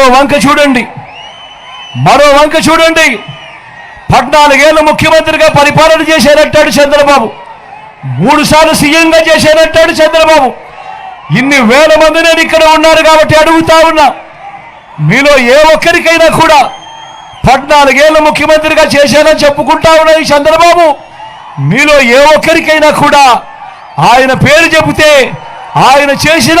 వంక చూడండి. మరో వంక చూడండి. పద్నాలుగేళ్ళు ముఖ్యమంత్రిగా పరిపాలన చేశారంటాడు చంద్రబాబు. మూడు సార్లు సీఎంగా చేశారంటాడు చంద్రబాబు. ఇన్ని వేల మంది నేను ఇక్కడ ఉన్నారు కాబట్టి అడుగుతా ఉన్నా. మీలో ఏ ఒక్కరికైనా కూడా పద్నాలుగేళ్ళు ముఖ్యమంత్రిగా చేశానని చెప్పుకుంటా ఉన్నాయి ఈ చంద్రబాబు. మీలో ఏ ఒక్కరికైనా కూడా ఆయన పేరు చెబితే ఆయన చేసిన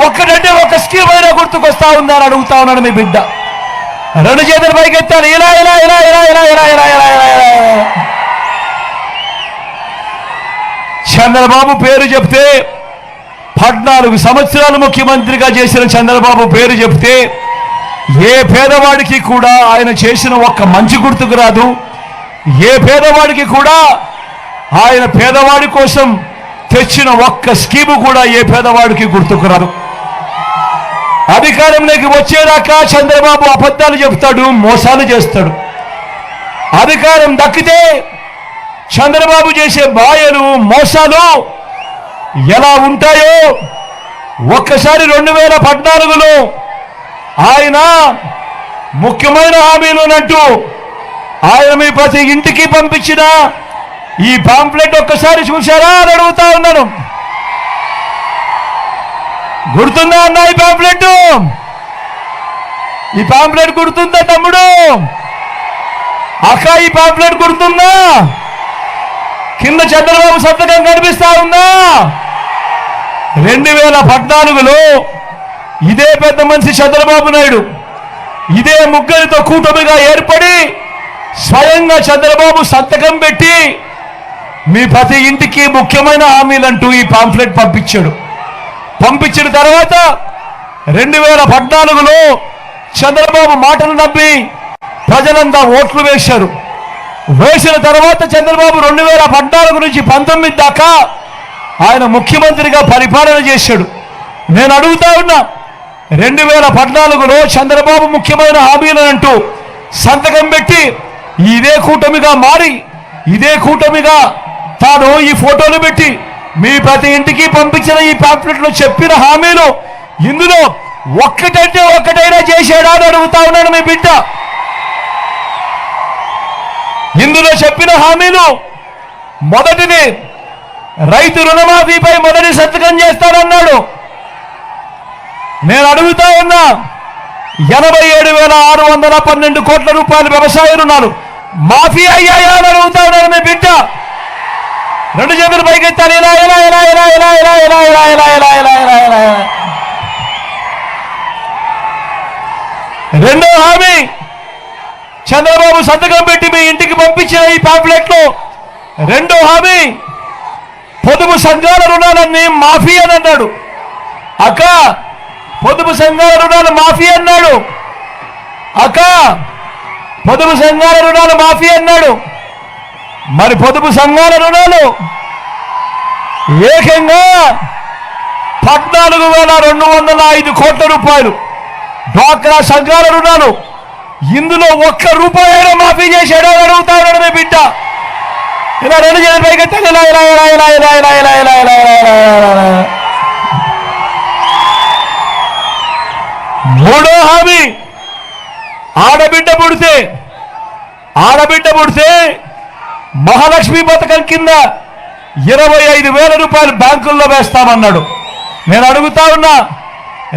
ఒక్కడంటే ఒక స్కీమ్ అయినా గుర్తుకొస్తా ఉందా అని అడుగుతా ఉన్నాడు మీ బిడ్డ రెండు చేతులు పైకి ఎత్తాను ఇలా ఇలా ఇలా ఇలా ఇలా ఇలా ఇలా ఇలా ఇలా ఇలా ఇలా. చంద్రబాబు పేరు చెప్తే పద్నాలుగు సంవత్సరాలు ముఖ్యమంత్రిగా చేసిన చంద్రబాబు పేరు చెప్తే ఏ పేదవాడికి కూడా ఆయన చేసిన ఒక్క మంచి గుర్తుకు రాదు ఏ పేదవాడికి కూడా ఆయన పేదవాడి కోసం తెచ్చిన ఒక్క స్కీము కూడా ఏ పేదవాడికి గుర్తుకు రాదు అధికారంలోకి వచ్చేదాకా చంద్రబాబు అబద్ధాలు చెప్తాడు మోసాలు చేస్తాడు. అధికారం దక్కితే చంద్రబాబు చేసే మాయలు మోసాలు ఎలా ఉంటాయో ఒక్కసారి రెండు వేల పద్నాలుగులో ఆయన ముఖ్యమైన హామీలోనంటూ ఆయన మీ ప్రతి ఇంటికి పంపించిన ఈ పాంప్లెట్ ఒక్కసారి చూశారా అని అడుగుతా ఉన్నాను. గుర్తుందా అన్న ఈ పాంప్లెట్ ఈ పాంప్లెట్ గుర్తుందా తమ్ముడు? అక్క ఈ పాంప్లెట్ గుర్తుందా? కింద చంద్రబాబు సంతకం కనిపిస్తా ఉందా? రెండు వేల పద్నాలుగులో ఇదే పెద్ద మనిషి చంద్రబాబు నాయుడు ఇదే ముగ్గురితో కూటమిగా ఏర్పడి స్వయంగా చంద్రబాబు సంతకం పెట్టి మీ ప్రతి ఇంటికి ముఖ్యమైన హామీలంటూ ఈ పాంఫ్లెట్ పంపించాడు. పంపించిన తర్వాత రెండు వేల పద్నాలుగులో చంద్రబాబు మాటలు నమ్మి ప్రజలంతా ఓట్లు వేశారు. వేసిన తర్వాత చంద్రబాబు రెండు వేల పద్నాలుగు నుంచి పంతొమ్మిది దాకా ఆయన ముఖ్యమంత్రిగా పరిపాలన చేశాడు. నేను అడుగుతా ఉన్నా రెండు వేల పద్నాలుగులో చంద్రబాబు ముఖ్యమైన హామీలను అంటూ సంతకం పెట్టి ఇదే కూటమిగా మారి ఇదే కూటమిగా తాను ఈ ఫోటోలు పెట్టి మీ ప్రతి ఇంటికి పంపించిన ఈ పాంప్లెట్లో చెప్పిన హామీలు ఇందులో ఒక్కటంటే ఒక్కటైనా చేశాడా అని అడుగుతా ఉన్నాడు మీ బిడ్డ. ఇందులో చెప్పిన హామీలు మొదటిది రైతు రుణమాఫీపై మొదటి సంతకం చేస్తానన్నాడు. నేను అడుగుతా ఉన్నా ఎనభై ఏడు వేల ఆరు వందల పన్నెండు కోట్ల రూపాయలు వ్యవసాయ రుణాలు మాఫీ అయ్యాయా అని అడుగుతా ఉన్నాడు మీ బిడ్డ. రెండు చేతులు పైకెత్తాలి ఇలా ఇలా ఇలా ఇలా ఇలా ఇలా ఇలా ఇలా ఇలా ఇలా ఇలా ఇలా ఇలా ఇలా రెండో హామీ చంద్రబాబు సంతకం పెట్టి మీ ఇంటికి పంపించిన ఈ పాంప్లెట్లో రెండో హామీ పొదుపు సంఘాల రుణాలన్నీ మాఫీ అని అన్నాడు అక్క పొదుపు సంఘాల రుణాలు మాఫీ అన్నాడు అక్క పొదుపు సంఘాల రుణాలు మాఫీ అన్నాడు మరి పొదుపు సంఘాల రుణాలు ఏకంగా పద్నాలుగు వేల రెండు వందల ఐదు కోట్ల రూపాయలు డ్వాక్రా సంఘాల రుణాలు ఇందులో ఒక్క రూపాయి అయినా మాఫీ చేశాడో అని అడుగుతా ఉన్నాడు మీ బిడ్డ ఇలా రెండు చేతులు పైకెత్తాలి ఇలా ఇలా ఇలా ఇలా ఇలా ఇలా ఇలా ఇలా ఇలా ఇలా ఇలా ఇలా. మూడో హామీ ఆడబిడ్డ పుడితే ఆడబిడ్డ పుడితే మహాలక్ష్మి పథకం కింద ఇరవై ఐదు వేల రూపాయలు బ్యాంకుల్లో వేస్తామన్నాడు నేను అడుగుతా ఉన్నా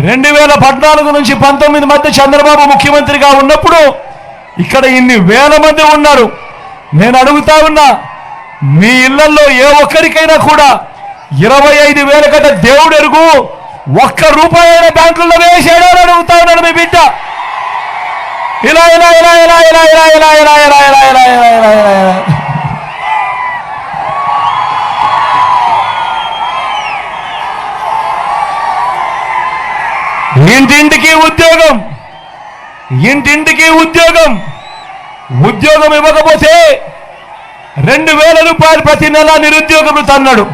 రెండు వేల పద్నాలుగు నుంచి పంతొమ్మిది మధ్య చంద్రబాబు ముఖ్యమంత్రిగా ఉన్నప్పుడు ఇక్కడ ఇన్ని వేల మంది ఉన్నారు నేను అడుగుతా ఉన్నా మీ ఇళ్ళలో ఏ ఒక్కరికైనా కూడా ఇరవై ఐదు వేల కట్ట దేవుడు ఎరుగు ఒక్క రూపాయి అయినా బ్యాంకుల్లో వేసాడో అని అడుగుతా ఉన్నాడు మీ బిడ్డ ఇలా ఇలా ఇలా ఇలా ఇలా ఇలా ఇలా ఇలా ఇలా ఇలా ఇలా ఇలా ఇలా ఇలా ఇంటింటికి ఉద్యోగం. ఇంటింటికి ఉద్యోగం. ఉద్యోగం ఇవ్వకపోతే రెండు వేల రూపాయలు ప్రతి నెల నిరుద్యోగం తన్నాడు.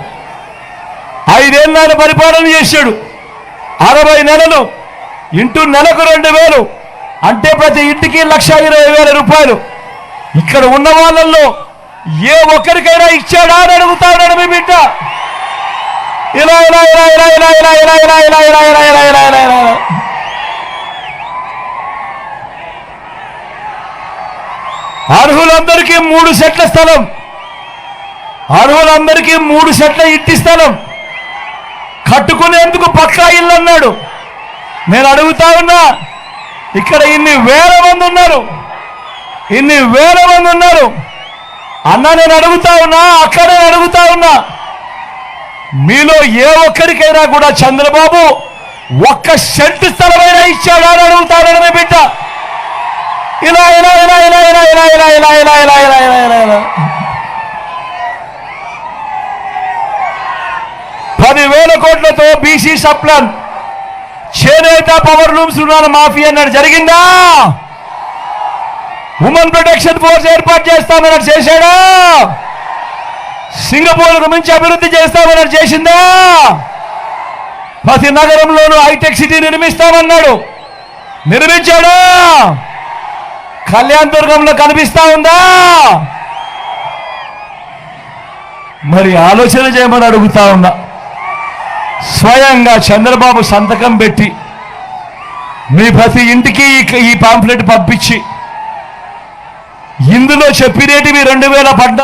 ఐదేళ్ళ పరిపాలన చేశాడు. అరవై నెలలు ఇంటూ నెలకు రెండు వేలు అంటే ప్రతి ఇంటికి లక్ష ఇరవై వేల రూపాయలు. ఇక్కడ ఉన్న వాళ్ళల్లో ఏ ఒక్కరికైనా ఇచ్చాడా అని అడుగుతాడని మీ బిడ్డ. ఇలా ఇలా ఇలా ఇలా ఇలా ఇలా ఇలా ఇలా ఇలా ఇలా ఇలా ఇలా ఇలా ఇలా ఇలా ఇలా అర్హులందరికీ మూడు సెట్ల స్థలం అర్హులందరికీ మూడు సెట్ల ఇంటి స్థలం కట్టుకునేందుకు పక్కా ఇల్లు అన్నాడు నేను అడుగుతా ఉన్నా ఇక్కడ ఇన్ని వేల మంది ఉన్నారు ఇన్ని వేల మంది ఉన్నారు అన్న నేను అడుగుతా ఉన్నా అక్కడ అడుగుతా ఉన్నా మీలో ఏ ఒక్కరికైనా కూడా చంద్రబాబు ఒక్క సెంటు స్థలమైనా ఇచ్చాడా అని అడుగుతాడని బిడ్డ ఇలా ఇలా ఇలా ఇలా ఇలా ఇలా ఇలా ఇలా ఇలా ఇలా ఇలా ఇలా ఇలా ఇలా పదివేల కోట్లతో బీసీ సప్లాన్ చేనేత పవర్ లూమ్స్ రుణాల మాఫీ అన్నాడు జరిగిందా ఉమెన్ ప్రొటెక్షన్ ఫోర్స్ ఏర్పాటు చేస్తామన్నాడు చేశాడా సింగపూర్ మించి అభివృద్ధి చేస్తామన్నాడు చేసిందా ప్రతి నగరంలోనూ హైటెక్ సిటీ నిర్మిస్తామన్నాడు. నిర్మించాడా? కళ్యాణ్ దుర్గంలో కనిపిస్తా ఉందా? మరి ఆలోచన చేయమని అడుగుతా ఉన్నా. స్వయంగా చంద్రబాబు సంతకం పెట్టి మీ ప్రతి ఇంటికి ఈ- పాంప్లెట్ పంపించి ఇందులో చెప్పినేటివి రెండు వేల పద్నా